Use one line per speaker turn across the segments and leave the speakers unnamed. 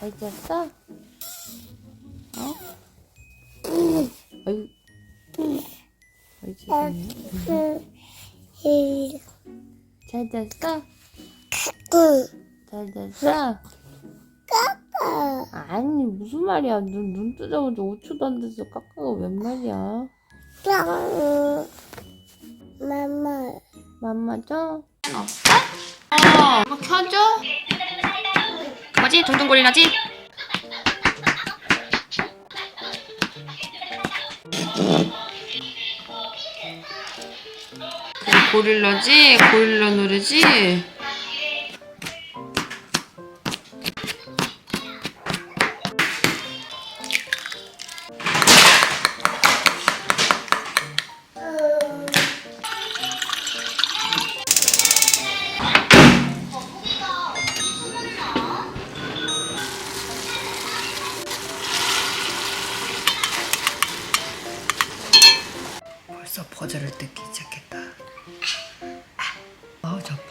잘 잤어? 어? 아유. 아유, 죄송해요. 잘 잤어? 잘 잤어? 아니, 무슨 말이야. 눈, 눈 뜨자마자 5초도 안 돼서 까까가 웬 말이야.
마마
맘마죠? 없다? 어, 뭐 켜줘? 뭐지? 둥둥거리나지? 고릴라지? 고릴라 노래지?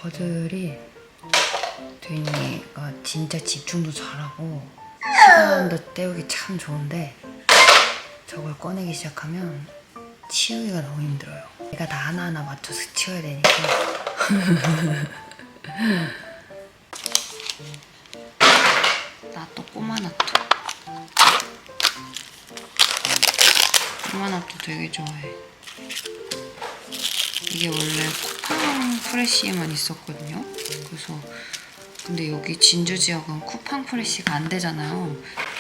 퍼즐이 도인이가 진짜 집중도 잘하고 시간도 때우기 참 좋은데 저걸 꺼내기 시작하면 치우기가 너무 힘들어요. 내가 다 하나하나 맞춰서 치워야 되니까. 나 또 꼬마 나또. 꼬마 나또 되게 좋아해. 이게 원래 쿠팡 프레쉬에만 있었거든요. 그래서 근데 여기 진주 지역은 쿠팡 프레쉬가 안 되잖아요.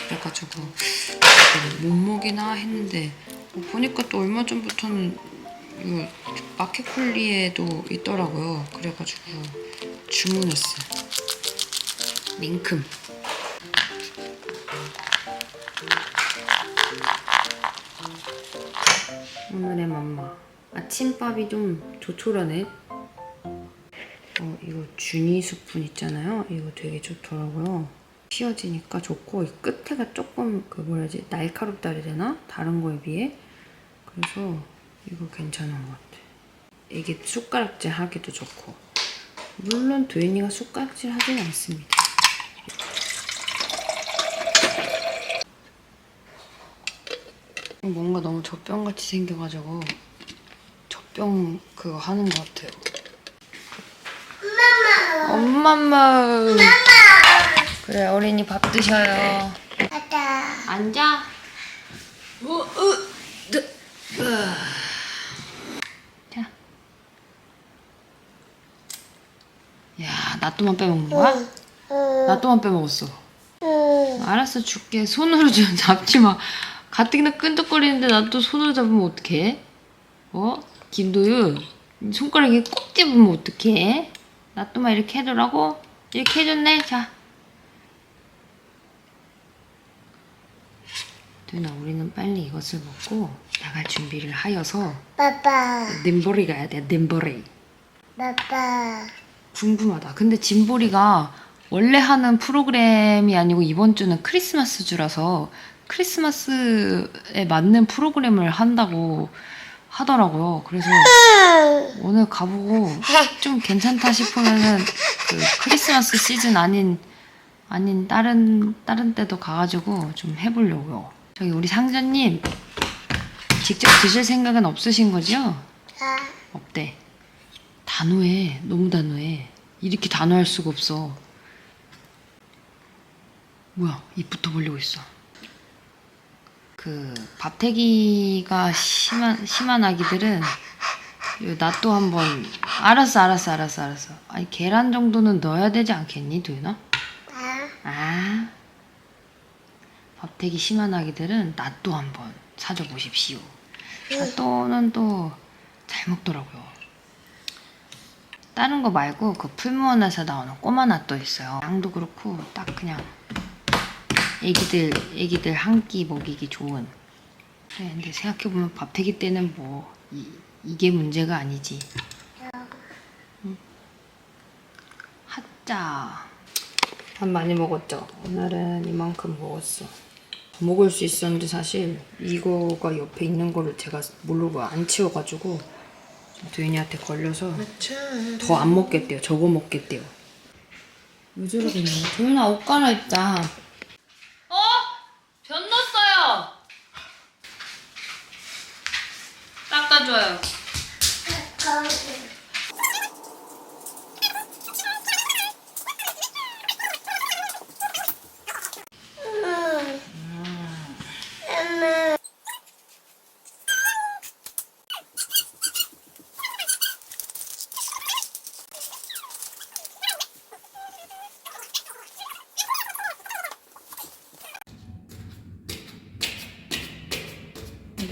그래가지고 못 먹이나 했는데 뭐 보니까 또 얼마 전부터는 이거 마켓컬리에도 있더라고요. 그래가지고 주문했어요. 링큼. 아침밥이 좀 조촐하네. 어 이거 주니 스푼 있잖아요. 이거 되게 좋더라고요. 휘어지니까 좋고 이 끝에가 조금 그 뭐라 해야지? 날카롭다 해야 되나? 다른 거에 비해. 그래서 이거 괜찮은 것 같아. 이게 숟가락질 하기도 좋고. 물론 도현이가 숟가락질 하지는 않습니다. 뭔가 너무 젖병같이 생겨가지고 젖병 그거 하는 것 같아요. 엄마. 엄마. 그래 어린이 밥 드셔요.
아다
앉아. 어, 어, 네. 으아. 자. 야, 나또만 빼먹는 거야? 나또만 빼먹었어. 알았어, 줄게. 손으로 좀 잡지 마. 가뜩이나 끈적거리는데 나 또 손으로 잡으면 어떡해? 어? 김도윤, 손가락에 꼭 잡으면 어떡해? 나 또만 이렇게 해두라고? 이렇게 해줬네? 자. 도윤아, 우리는 빨리 이것을 먹고 나갈 준비를 하여서
빠빠
님보리 가야 돼, 님보리.
빠빠
궁금하다. 근데 짐보리가 원래 하는 프로그램이 아니고 이번 주는 크리스마스 주라서 크리스마스에 맞는 프로그램을 한다고 하더라고요. 그래서 오늘 가보고 좀 괜찮다 싶으면은 그 크리스마스 시즌 아닌 아닌 다른 다른 때도 가가지고 좀 해보려고요. 저기 우리 상자님 직접 드실 생각은 없으신 거죠? 없대. 단호해. 너무 단호해. 이렇게 단호할 수가 없어. 뭐야, 입부터 벌리고 있어. 그, 밥태기가 심한, 심한 아기들은, 나또 한번, 알았어, 알았어, 알았어, 알았어. 아니, 계란 정도는 넣어야 되지 않겠니, 도윤아? 아. 밥태기 심한 아기들은 낫또 한번 사줘 보십시오. 낫또는 또 잘 먹더라고요. 다른 거 말고 그 풀무원에서 나오는 꼬마 낫또 있어요. 양도 그렇고 딱 그냥 애기들 애기들 한 끼 먹이기 좋은. 그래, 근데 생각해 보면 밥태기 때는 뭐 이, 이게 문제가 아니지. 응. 핫자. 밥 많이 먹었죠? 오늘은 이만큼 먹었어. 더 먹을 수 있었는데 사실 이거가 옆에 있는 거를 제가 모르고 안 치워가지고 도윤이한테 걸려서 더 안 먹겠대요. 저거 먹겠대요. 왜 저러겠냐. 도윤아 옷 갈아입자.
좋아요.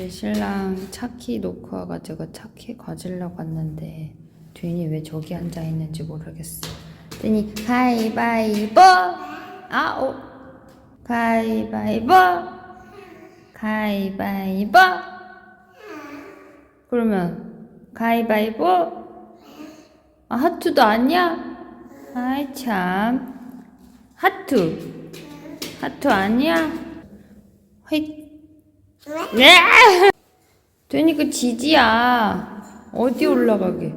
신랑 차키 놓고 와가지고 차키 가지려고 왔는데 dü인이 왜 저기 앉아 있는지 모르겠어. dü인이 가위바위보! 아오. 가위바위보! 가위바위보! 그러면 가위바위보! 아 하투도 아니야? 아이 참. 하투 하투 아니야? 휘 네! 되니 그 지지야. 어디 올라가게?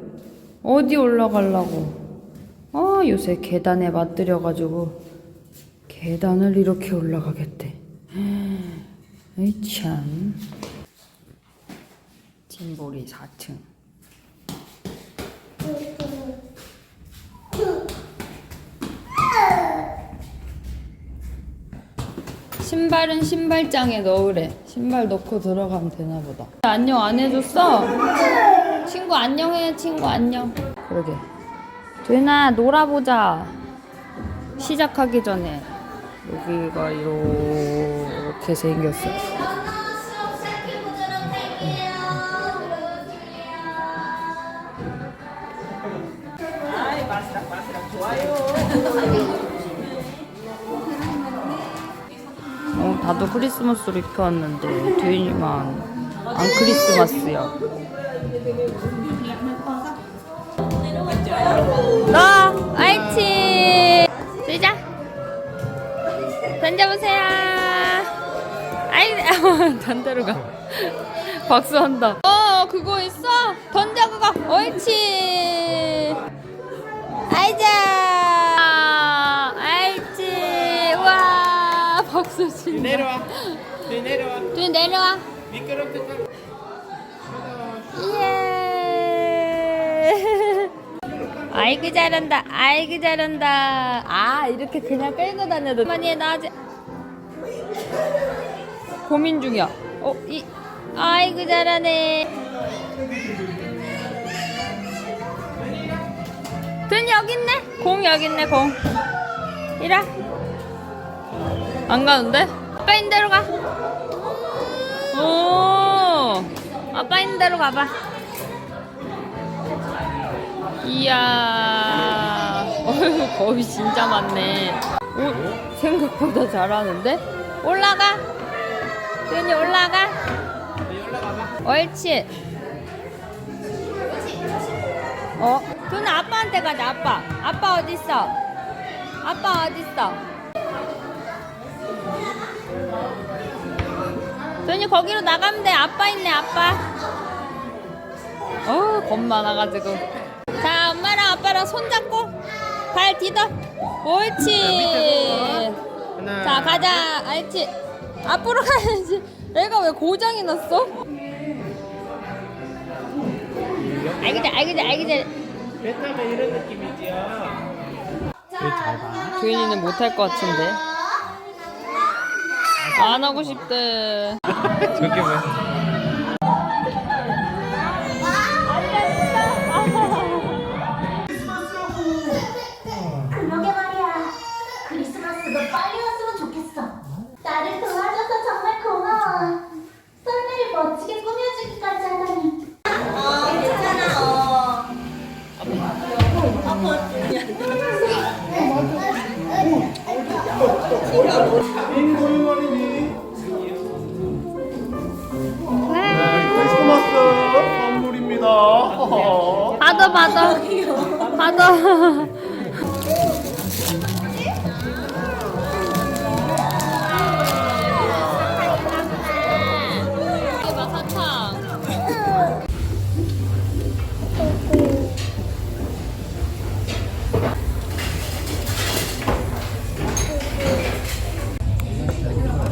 어디 올라가려고? 아 요새 계단에 맞들여가지고 계단을 이렇게 올라가겠대. 에이 참. 진보리 4층. 신발은 신발장에 넣으래. 신발 넣고 들어가면 되나 보다. 안녕 안 해줬어? 친구 안녕해, 친구 안녕. 그러게. 되나 놀아보자. 시작하기 전에 여기가 이렇게 생겼어. 어, 다 들 크리스마스로 입혀 왔는데 dü인이만 안 크리스마스야. 너 아이치 시작. 던져보세요. 아이 반대로 가. 박수한다. 어 그거 있어? 던져 그거. 옳지. 아이자. 박수 친다.
내려와. 네, 내려와.
dü인 내려와.
미끄럽게 타.
예. 아이고 잘한다. 아이고 잘한다. 아 이렇게 그냥 끌고 다녀도 많이 해 나지. 고민 중이야. 어 이. 아이고 잘하네. 든 여기 있네. 공 여기 있네 공. 이라. 안 가는데? 아빠 있는 대로 가. 오. 아빠 있는 대로 가봐. 이야. 어휴, 겁이 진짜 많네. 오, 생각보다 잘하는데? 올라가. 준이 올라가. 옳지. 어? 준이 아빠한테 가자, 아빠. 아빠 어딨어? 아빠 어딨어? 준이 거기로 나가면 돼. 아빠 있네, 아빠. 어, 겁 많아가지고. 자, 엄마랑 아빠랑 손잡고 발 디뎌. 옳지. 자, 가자. 알지? 앞으로 가야지. 애가 왜 고장이 났어? 알겠지, 알겠지, 알겠지.
배 타면 이런 느낌이지요.
주인이는 못할 것 같은데. 안 하고 싶대.
저게 뭐야?
그러게 말이야. 크리스마스도 빨리 왔으면 좋겠어. 나를 도와줘서 정말 고마워. 썰매를 멋지게 꾸며주기까지 하다니. 어, 괜찮아. 어.
크리스마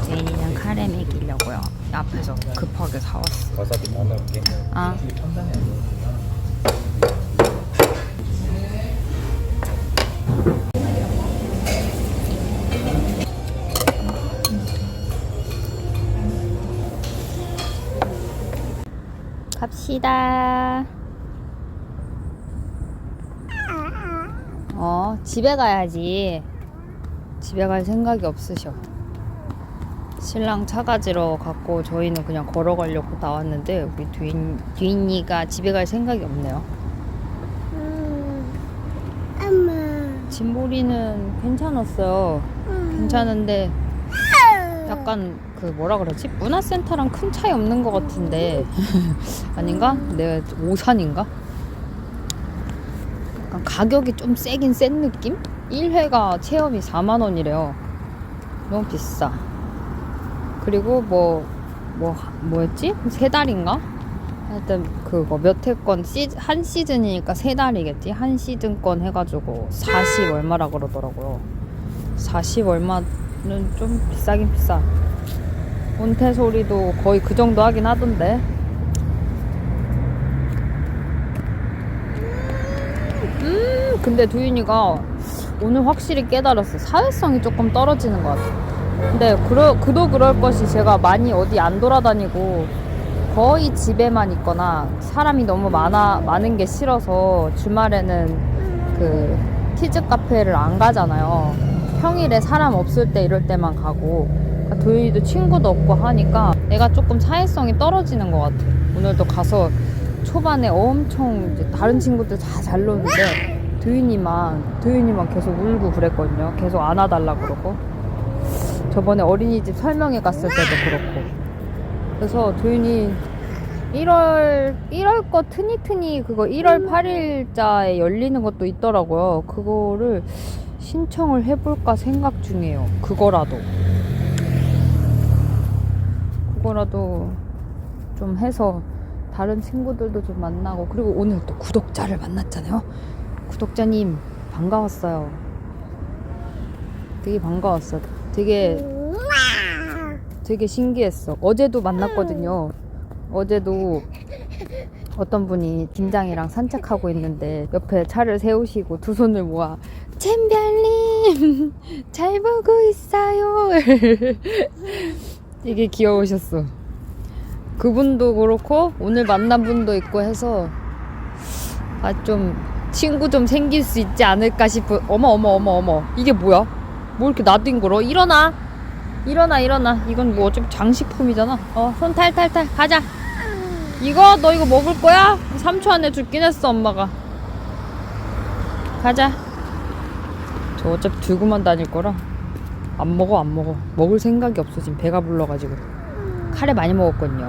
제인이는 카레 먹이려고요. 앞에서 급하게 사왔어.
와사비 더 넣을게.
아. 갑시다. 어, 집에 가야지. 집에 갈 생각이 없으셔. 신랑 차 가지러 갔고 저희는 그냥 걸어가려고 나왔는데 우리 뒤인, 뒤인이가 집에 갈 생각이 없네요.
엄마.
짐보리는 괜찮았어요. 괜찮은데 약간 그 뭐라 그러지? 문화센터랑 큰 차이 없는 것 같은데 아닌가? 내가 오산인가? 약간 가격이 좀 세긴 센 느낌? 1회가 체험이 4만 원이래요. 너무 비싸. 그리고 뭐, 뭐, 뭐였지? 세 달인가? 하여튼 그거 몇 회권 시, 한 시즌이니까 세 달이겠지? 한 시즌권 해가지고 40 얼마라 그러더라고요. 40 얼마는 좀 비싸긴 비싸. 몬테소리도 거의 그 정도 하긴 하던데. 음, 근데 두윤이가 오늘 확실히 깨달았어. 사회성이 조금 떨어지는 것 같아. 근데 그러, 그도 그럴 것이 제가 많이 어디 안 돌아다니고 거의 집에만 있거나 사람이 너무 많아 많은 게 싫어서 주말에는 그 키즈 카페를 안 가잖아요. 평일에 사람 없을 때 이럴 때만 가고 그러니까 도윤이도 친구도 없고 하니까 내가 조금 사회성이 떨어지는 것 같아. 오늘도 가서 초반에 엄청 이제 다른 친구들 다 잘 노는데 도윤이만 도윤이만 계속 울고 그랬거든요. 계속 안아달라 그러고 저번에 어린이집 설명회 갔을 때도 그렇고 그래서 도윤이 1월 1월 거 트니트니 그거 1월 8일자에 열리는 것도 있더라고요. 그거를 신청을 해볼까 생각 중이에요. 그거라도 그거라도 좀 해서 다른 친구들도 좀 만나고 그리고 오늘 또 구독자를 만났잖아요. 구독자님 반가웠어요. 되게 반가웠어. 되게 되게 신기했어. 어제도 만났거든요. 어제도 어떤 분이 김장이랑 산책하고 있는데 옆에 차를 세우시고 두 손을 모아 챔별님 잘 보고 있어요. 되게 귀여우셨어. 그분도 그렇고 오늘 만난 분도 있고 해서 아 좀 친구 좀 생길 수 있지 않을까 싶은 어머 어머 어머 어머 이게 뭐야? 뭐 이렇게 나뒹굴어? 일어나 일어나 일어나 이건 뭐 어차피 장식품이잖아 어 손 탈탈탈 가자 이거 너 이거 먹을 거야? 3초 안에 죽긴 했어 엄마가 가자 저 어차피 들고만 다닐 거라 안 먹어 안 먹어. 먹을 생각이 없어. 지금 배가 불러가지고. 카레 많이 먹었거든요.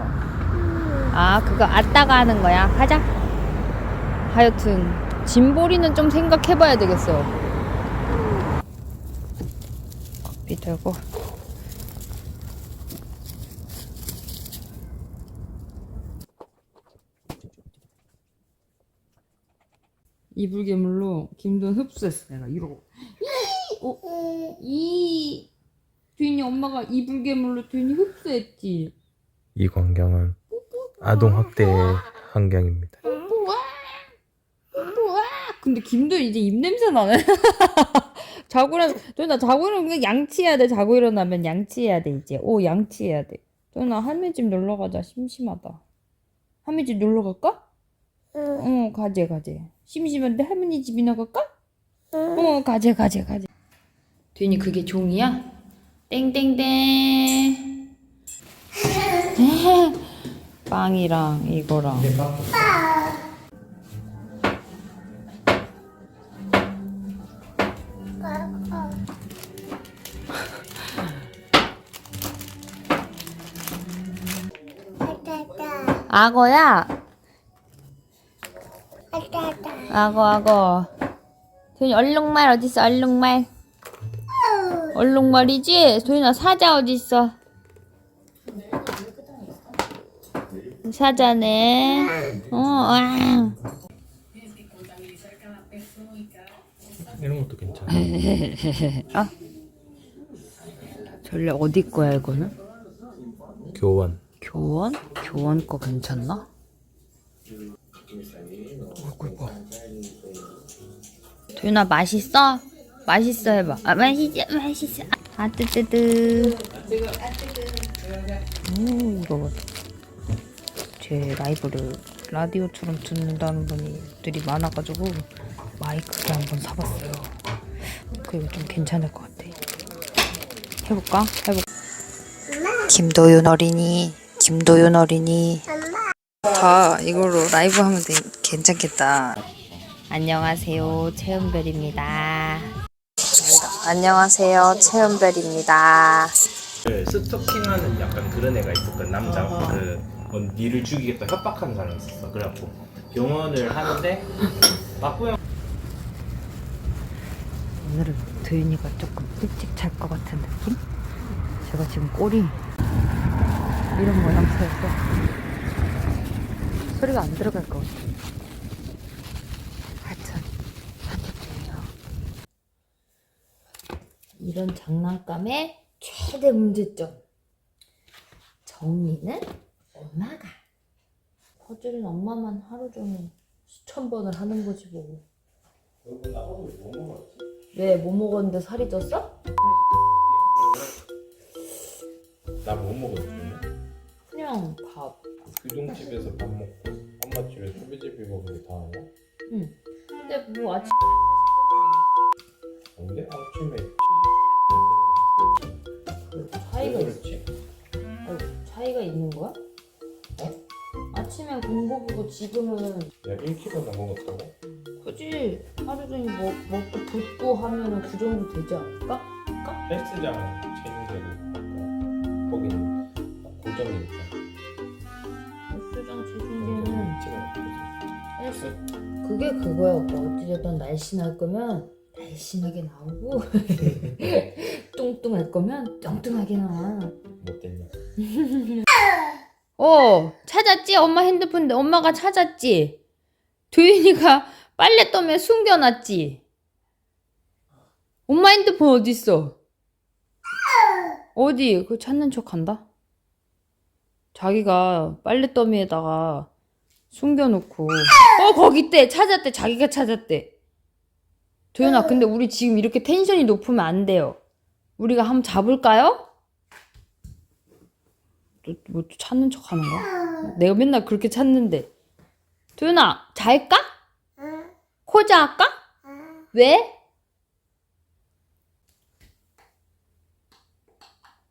아 그거 아따가 하는 거야? 가자. 하여튼 짐보리는 좀 생각해봐야 되겠어요 커피 들고. 이불 괴물로 김돈 흡수했어. 내가 이러고. 이! 어? 이 주인이 엄마가 이 불괴물로 주인이 흡수했지?
이 광경은 아동 학대 환경입니다.
근데 김돈 이제 입냄새 나네. 자고 일어 도나 자고 일어나면 양치해야 돼. 자고 일어나면 양치해야 돼 이제. 오 양치해야 돼. 도나 할머니 집 놀러 가자. 심심하다. 할머니 집 놀러 갈까? 응 가재 가재. 심심한데 할머니 집이나 갈까? 어 가재 가재 가재. 도윤이 그게 종이야? 땡땡땡. 빵이랑 이거랑. 악어야? 악어 악어 도윤이 얼룩말 어딨어 얼룩말 얼룩말이지? 도윤아 사자 어딨어 사자네 어 와.
이런 것도 괜찮아.
아 전래 어디 거야 이거는?
교원.
교원? 교원 거 괜찮나? 도윤아 맛있어? 맛있어 해봐. 아 맛있어 맛있어. 아 뜨뜨뜨. 오 이거 봐. 제 라이브를 라디오처럼 듣는다는 분들이 많아가지고 마이크를 한번 사봤어요. 그리고 좀 괜찮을 것 같아. 해볼까? 해볼까? 김도윤 어린이, 김도윤 어린이. 다 이걸로 라이브 하면 되, 괜찮겠다. 안녕하세요, 채은별입니다. 안녕하세요, 채은별입니다.
그 스토킹하는 약간 그런 애가 있었거든 남자 그 어, 니를 죽이겠다 협박하는 사람이 있었어 그래갖고 병원을 하는데 맞고요
오늘은 도윤이가 조금 일찍 잘 것 같은 느낌? 제가 지금 꼬리 이런 모양새여서 소리가 안 들어갈 것 같아요. 하여튼 산책중이에요. 이런 장난감의 최대 문제점. 정리는 엄마가. 퍼즐은 엄마만 하루 종일 수천 번을 하는 거지 뭐. 왜? 뭐 먹었는데 살이 쪘어?
나 못 먹었지
그냥 밥.
규동집에서 밥 먹고 엄마 집에 수비집이 먹으면 다 하냐?
응. 근데 뭐 아침 지금은
야 1kg 나 먹었다고?
굳이 하루 종일 먹, 먹고 붓고 하면은 그 정도 되지 않을까?
헬스장 아까 거기는 딱 고정이니까
수장 체중계는
아침에
헬스 그게 그거야 오빠. 어찌됐든 날씬할 거면 날씬하게 나오고 뚱뚱할 거면 뚱뚱하게 나와.
못됐냐
어, 찾았지? 엄마 핸드폰 엄마가 찾았지? 도윤이가 빨래떠에 숨겨놨지? 엄마 핸드폰 어딨어? 어디? 그거 찾는 척 한다? 자기가 빨래더미에다가 숨겨놓고 어 거기 있대 찾았대 자기가 찾았대 도윤아 근데 우리 지금 이렇게 텐션이 높으면 안 돼요 우리가 한번 잡을까요? 또, 뭐 찾는 척 하는 거야? 내가 맨날 그렇게 찾는데. 도윤아, 잘까? 코자 할까? 왜?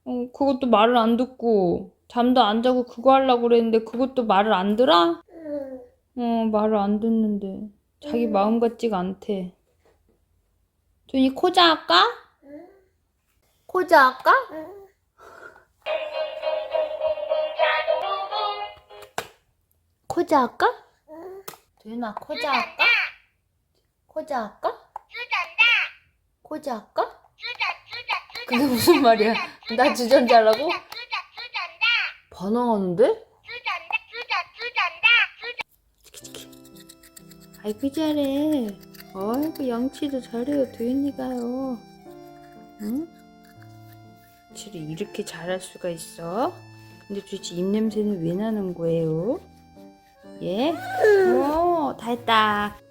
어, 그것도 말을 안 듣고, 잠도 안 자고 그거 하려고 그랬는데, 그것도 말을 안 들어? 어, 말을 안 듣는데. 자기 마음 같지가 않대. 도윤이 코자 할까? 코자 할까? 코자 할까? 도윤아 코자 할까? 코자 할까? 코자 할까? 그게 무슨 말이야? 나 주전자라고? 반항하는데? 아이고 잘해 아이고 양치도 잘해요 도윤이가요 응? 양치를 이렇게 잘할 수가 있어? 근데 도대체 입냄새는 왜 나는 거예요? 예? 오, 다 했다.